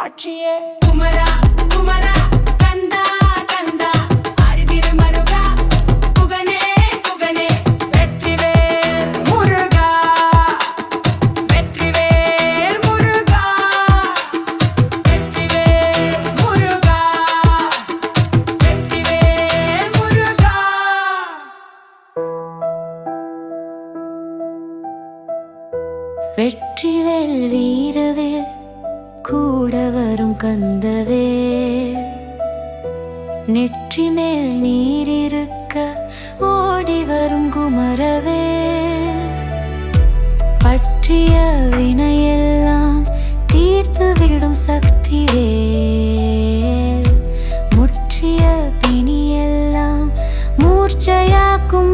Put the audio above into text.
காமாட்சியே குமரா குமரா கந்தா கந்தா. ஆதிதிருமருகா குகனே குகனே வெற்றிவேல் முருகா. வெற்றிவேல் முருகா. வெற்றிவேல் முருகா. வெற்றிவேல் முருகா. வெற்றிவேல் வீரவேல். கூட வரும் கந்தவே. நெற்றி மேல் நீரிருக்க ஓடி வரும் குமரவே. பற்றிய வினையெல்லாம் தீர்த்து விடும் சக்திவே. முற்றிய பிணியெல்லாம் மூர்ச்சையாக்கும்